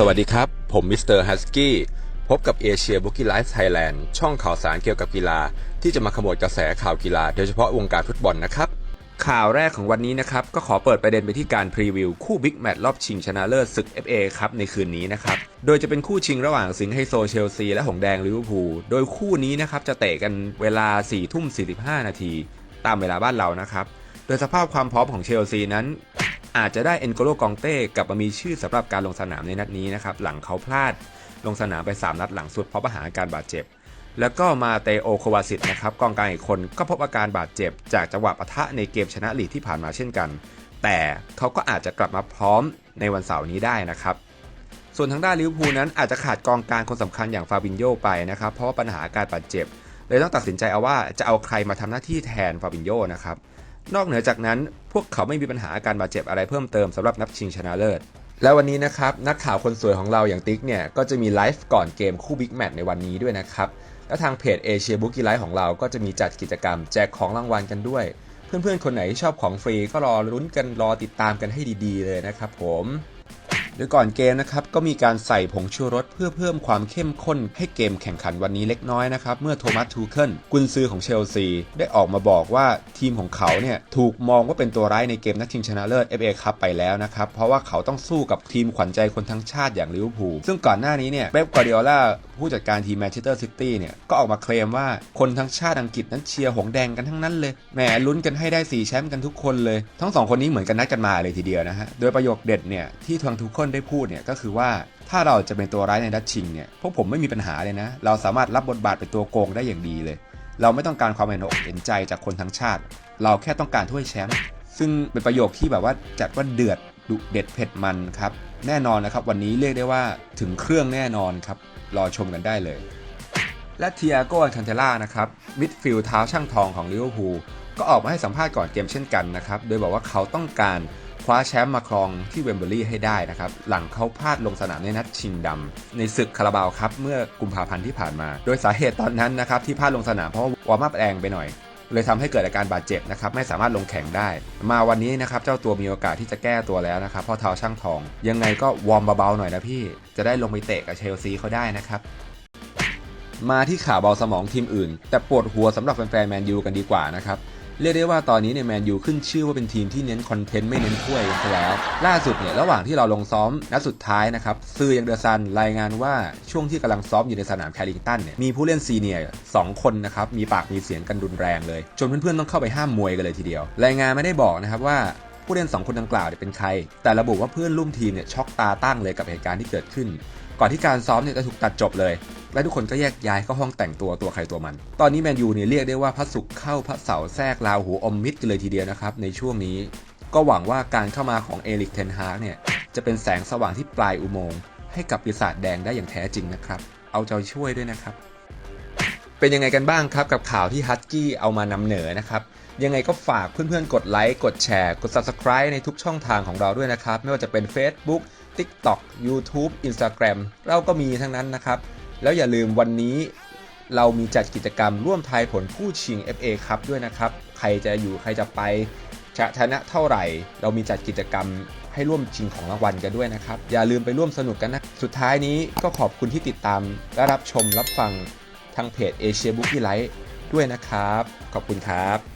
สวัสดีครับ ผมมิสเตอร์ฮัสกี้ พบกับเอเชียบุกี้ไลฟ์ไทยแลนด์ช่องข่าวสารเกี่ยวกับกีฬา ที่จะมาขโมยกระแสข่าวกีฬา โดยเฉพาะวงการฟุตบอลนะครับ ข่าวแรกของวันนี้นะครับ ก็ขอเปิดประเด็นไปที่การพรีวิว คู่บิ๊กแมตช์รอบชิงชนะเลิศศึก FA ครับในคืนนี้นะครับ โดยจะเป็นคู่ชิงระหว่างสิงห์ไฮโซเชลซีและหงแดงลิเวอร์พูลโดยคู่นี้นะครับจะเตะกันเวลา4ทุ่ม45นาทีตามเวลาบ้านเรานะครับโดยสภาพความพร้อมของเชลซีนั้น อาจจะได้เอ็นโกโลกองเต้กลับมามีชื่อสำหรับการลงสนามในนัดนี้นะครับหลังเขาพลาดลงสนามไป 3 นัดหลังสุดเพราะปัญหาการบาดเจ็บ แล้วก็มาเตโอโควาสิตนะครับกองกลางอีกคนก็พบอาการบาดเจ็บ จากจังหวะปะทะในเกมชนะลีกที่ผ่านมาเช่นกัน แต่เขาก็อาจจะกลับมาพร้อมในวันเสาร์นี้ได้นะครับส่วนทางด้านลิเวอร์พูลนั้นอาจจะขาดกองกลางคนสำคัญอย่างฟาบินโญไปนะครับเพราะว่าปัญหาการบาดเจ็บเลยต้องตัดสินใจเอาว่าจะเอาใครมาทำหน้าที่แทนฟาบินโญนะครับ นอกเหนือจากนั้น พวกเขาไม่มีปัญหาอาการบาดเจ็บอะไรเพิ่มเติมสำหรับนัดชิงชนะเลิศ และวันนี้นะครับนักข่าวคนสวยของเราอย่างติ๊กเนี่ยก็จะมีไลฟ์ก่อนเกมคู่บิ๊กแมตช์ในวันนี้ด้วยนะครับและทางเพจเอเชียบุ๊กกี้ไลฟ์ของเราก็จะมีจัดกิจกรรมแจกของรางวัลกันด้วย เพื่อนๆ คนไหนที่ชอบของฟรีก็รอลุ้นกันรอติดตามกันให้ดีๆ เลยนะครับผม โดยก่อนเกมนะครับก็มีการใส่ผงชูรสเพื่อเพิ่มความเข้มข้นให้เกมแข่งขันวันนี้เล็กน้อยนะครับเมื่อโทมัสทูเคิลกุนซือของเชลซีได้ออกมาบอกว่าทีมของเขาเนี่ยถูกมองว่าเป็นตัวร้ายในเกมนัดชิงชนะเลิศ FA คัพไปแล้วนะครับเพราะว่าเขาต้องสู้กับทีมขวัญใจคนทั้งชาติอย่างลิเวอร์พูลซึ่งก่อนหน้านี้เนี่ยเป๊ปกวาร์ดิโอลาผู้จัดการทีมแมนเชสเตอร์ซิตี้เนี่ยก็ออกมาเคลมว่าคนทั้งชาติอังกฤษนั้นเชียร์หงแดงกันทั้งนั้นเลยแหมลุ้นกันให้ได้สี่แชมป์กันทุกคนเลย ทั้งสองคนนี้เหมือนกันนัดกันมาเลยทีเดียวนะฮะโดยประโยคเด็ดเนี่ยที่ทางทุกคนได้พูดเนี่ยก็คือว่าถ้าเราจะเป็นตัวร้ายในนัดชิงเนี่ยพวกผมไม่มีปัญหาเลยนะ เราสามารถรับบทบาทเป็นตัวโกงได้อย่างดีเลย เราไม่ต้องการความเห็นอกเห็นใจจากคนทั้งชาติ เราแค่ต้องการถ้วยแชมป์ซึ่งเป็นประโยคที่แบบว่าจัดว่าเดือดดุเด็ดเผ็ดมันครับแน่นอนนะครับวันนี้เรียกได้ว่าถึงเครื่องแน่นอนครับรอชมกันได้เลย และเทียโกอันคันเทล่านะครับมิดฟิลด์เท้าช่างทองของลิเวอร์พูลก็ออกมาให้สัมภาษณ์ก่อนเกมเช่นกันนะครับโดยบอกว่าเขาต้องการ คว้าแชมป์มาครองที่เวมเบอรี่ให้ได้นะครับ หลังเขาพลาดลงสนามในนัดชิงดำในศึกคาราบาวครับเมื่อกุมภาพันธ์ที่ผ่านมา โดยสาเหตุตอนนั้นนะครับที่พลาดลงสนามเพราะว่าวอร์มอัพแรงไปหน่อย เลยทำให้เกิดอาการบาดเจ็บนะครับไม่สามารถลงแข่งได้ มาวันนี้นะครับเจ้าตัวมีโอกาสที่จะแก้ตัวแล้วนะครับพราะเท้าช่างทอง ยังไงก็วอร์มเบาๆหน่อยนะพี่จะได้ลงไปเตะกับเชลซีเขาได้นะครับมาที่ข่าวเบาสมองทีมอื่น แต่ปวดหัวสำหรับแฟนๆแมนยูกันดีกว่านะครับ เรียกได้ว่าตอนนี้เนี่ยแมนยูขึ้นชื่อว่าเป็นทีมที่เน้นคอนเทนต์ไม่เน้นถ้วยกันไปแล้ว ล่าสุดเนี่ยระหว่างที่เราลงซ้อมนัดสุดท้ายนะครับซื่อยังเดอร์ซันรายงานว่าช่วงที่กำลังซ้อมอยู่ในสนามแคลิงตันเนี่ยมีผู้เล่นซีเนียร์สองคนนะครับมีปากมีเสียงกันรุนแรงเลย จนเพื่อนๆต้องเข้าไปห้ามมวยกันเลยทีเดียว รายงานไม่ได้บอกนะครับว่า ผู้เล่น 2 คนดังกล่าวเนี่ยเป็นใคร แต่ระบุว่าเพื่อนร่วมทีมเนี่ยช็อกตาตั้งเลยกับเหตุการณ์ที่เกิดขึ้น ก่อนที่การซ้อมเนี่ยจะถูกตัดจบเลย และทุกคนก็แยกย้ายเข้าห้องแต่งตัวตัวใครตัวมัน ตอนนี้แมนยูเนี่ยเรียกได้ว่าพระศุกร์เข้าพระเสาร์แทรกลาวหูอมมิดกันเลยทีเดียวนะครับในช่วงนี้ ก็หวังว่าการเข้ามาของเอริกเทนฮากเนี่ยจะเป็นแสงสว่างที่ปลายอุโมงค์ให้กับปีศาจแดงได้อย่างแท้จริงนะครับ เอาใจช่วยด้วยนะครับ เป็นยังไงกันบ้างครับกับข่าวที่ฮัตกี้เอามานำเหนอนะครับ ยังไงก็ฝากเพื่อนๆ กดไลค์กดแชร์ กด Subscribe ในทุกช่องทางของเราด้วยนะครับ ไม่ว่าจะเป็น Facebook TikTok YouTube Instagram เราก็มีทั้งนั้นนะครับ แล้วอย่าลืมวันนี้เรามีจัดกิจกรรมร่วมทายผลผู้ชิง FA ครับด้วยนะครับ ใครจะอยู่ใครจะไปจะชนะเท่าไหร่ เรามีจัดกิจกรรมให้ร่วมชิงของรางวัลกันด้วยนะครับ อย่าลืมไปร่วมสนุกกันนะ สุดท้ายนี้ก็ขอบคุณที่ติดตามและรับชมรับฟัง ทางเพจ Asia Bookie Light ด้วยนะครับ ขอบคุณครับ